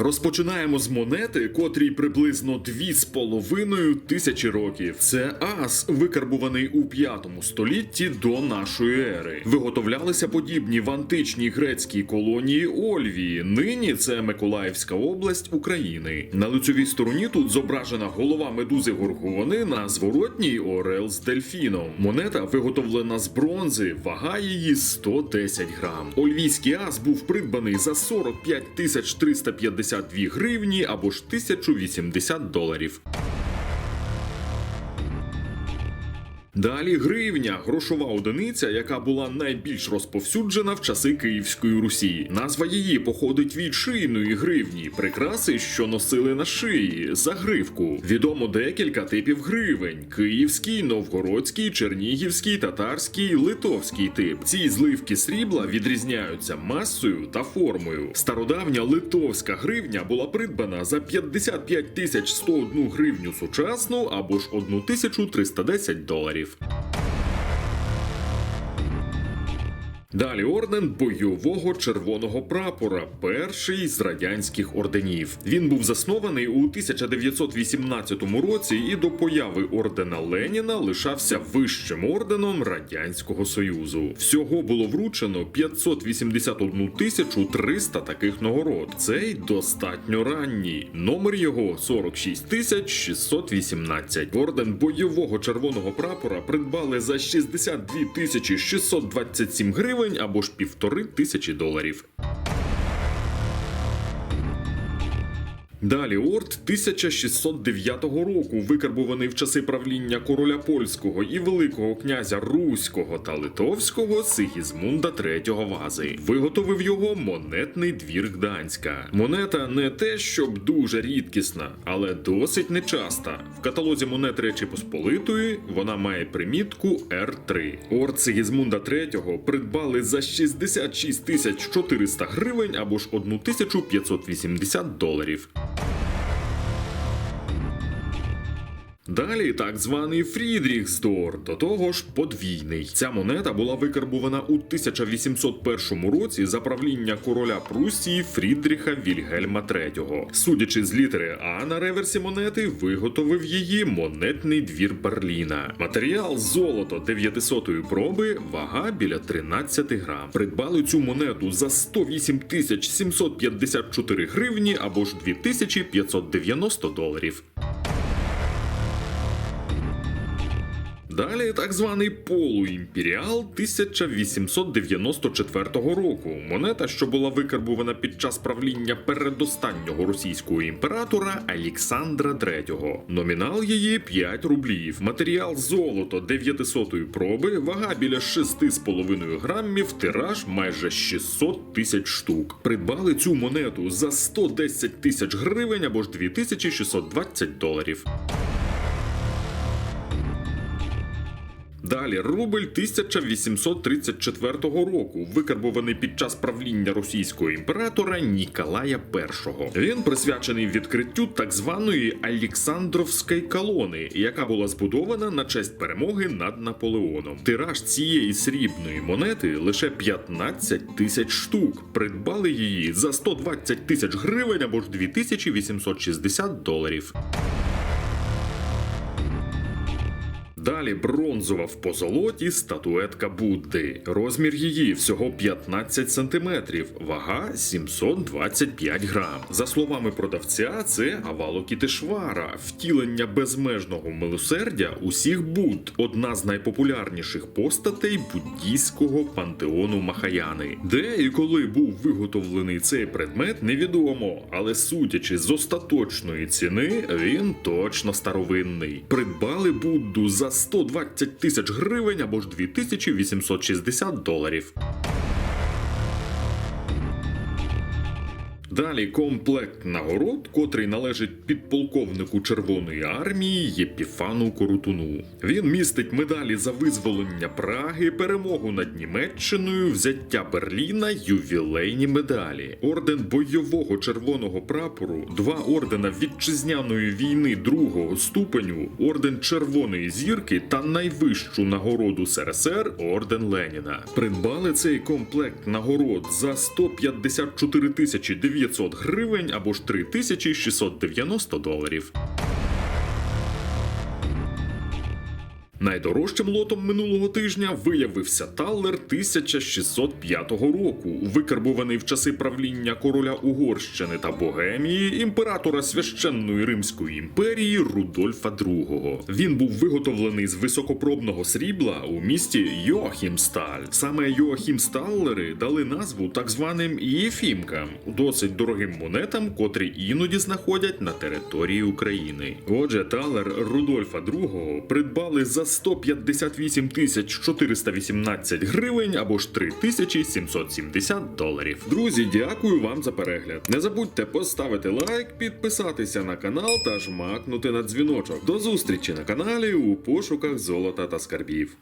Розпочинаємо з монети, котрій приблизно 2,5 тисячі років. Це ас, викарбуваний у 5 столітті до нашої ери. Виготовлялися подібні в античній грецькій колонії Ольвії. Нині це Миколаївська область України. На лицевій стороні тут зображена голова медузи Горгони на зворотній орел з дельфіном. Монета виготовлена з бронзи, вага її 110 грам. Ольвійський ас був придбаний за 45 тисяч 352 гривні або ж 1080 доларів. Далі гривня грошова одиниця, яка була найбільш розповсюджена в часи Київської Русі. Назва її походить від шийної гривні, прикраси, що носили на шиї, загривку. Відомо декілька типів гривень: київський, новгородський, чернігівський, татарський, литовський тип. Ці зливки срібла відрізняються масою та формою. Стародавня литовська гривня була придбана за 55 тисяч 101 гривню сучасну або ж 1310 доларів. brief. Далі орден бойового червоного прапора, перший з радянських орденів. Він був заснований у 1918 році і до появи ордена Леніна лишався вищим орденом Радянського Союзу. Всього було вручено 581 тисячу 300 таких нагород. Цей достатньо ранній. Номер його 46 тисяч 618. Орден бойового червоного прапора придбали за 62 тисячі 627 гривень або ж півтори тисячі доларів. Далі орд 1609 року, викарбуваний в часи правління короля польського і великого князя Руського та Литовського Сигізмунда III Вази. Виготовив його монетний двір Гданська. Монета не те, щоб дуже рідкісна, але досить нечаста. В каталозі монет Речі Посполитої вона має примітку R3. Орд Сигізмунда III придбали за 66 тисяч 400 гривень або ж 1580 доларів. Далі так званий Фрідріхсдор, до того ж подвійний. Ця монета була викарбувана у 1801 році за правління короля Пруссії Фрідріха Вільгельма III. Судячи з літери А на реверсі монети, виготовив її монетний двір Берліна. Матеріал золото 900 проби, вага біля 13 грам. Придбали цю монету за 108 тисяч 754 гривні або ж 2590 доларів. Далі так званий полуімперіал 1894 року. Монета, що була викарбувана під час правління передостаннього російського імператора Олександра III. Номінал її 5 рублів. Матеріал золото 900 проби, вага біля 6,5 грамів, тираж майже 600 тисяч штук. Придбали цю монету за 110 тисяч гривень або ж 2620 доларів. Далі рубль 1834 року, викарбований під час правління російського імператора Ніколая І. Він присвячений відкриттю так званої Олександровської колони, яка була збудована на честь перемоги над Наполеоном. Тираж цієї срібної монети лише 15 тисяч штук. Придбали її за 120 тисяч гривень або ж 2860 доларів. Далі бронзова в позолоті статуетка Будди. Розмір її всього 15 сантиметрів, вага 725 грам. За словами продавця, це Авалокітешвара, втілення безмежного милосердя усіх Будд, одна з найпопулярніших постатей буддійського пантеону Махаяни. Де і коли був виготовлений цей предмет, невідомо, але судячи з остаточної ціни, він точно старовинний. Придбали Будду за 120 тисяч гривень або ж 2860 доларів. Далі комплект нагород, котрий належить підполковнику Червоної армії Єпіфану Корутуну. Він містить медалі за визволення Праги, перемогу над Німеччиною, взяття Берліна, ювілейні медалі, орден бойового червоного прапору, два ордена вітчизняної війни другого ступеню, орден Червоної зірки та найвищу нагороду СРСР орден Леніна. Придбали цей комплект нагород за 154 тисячі 900 гривень або ж 3690 доларів. Найдорожчим лотом минулого тижня виявився талер 1605 року, викарбуваний в часи правління короля Угорщини та Богемії, імператора священної Римської імперії Рудольфа II. Він був виготовлений з високопробного срібла у місті Йоахімсталь. Саме Йоахімсталлери дали назву так званим Єфімкам, досить дорогим монетам, котрі іноді знаходять на території України. Отже, талер Рудольфа II придбали за 158 тисяч 418 гривень або ж 3770 доларів. Друзі, дякую вам за перегляд. Не забудьте поставити лайк, підписатися на канал та жмакнути на дзвіночок. До зустрічі на каналі у пошуках золота та скарбів.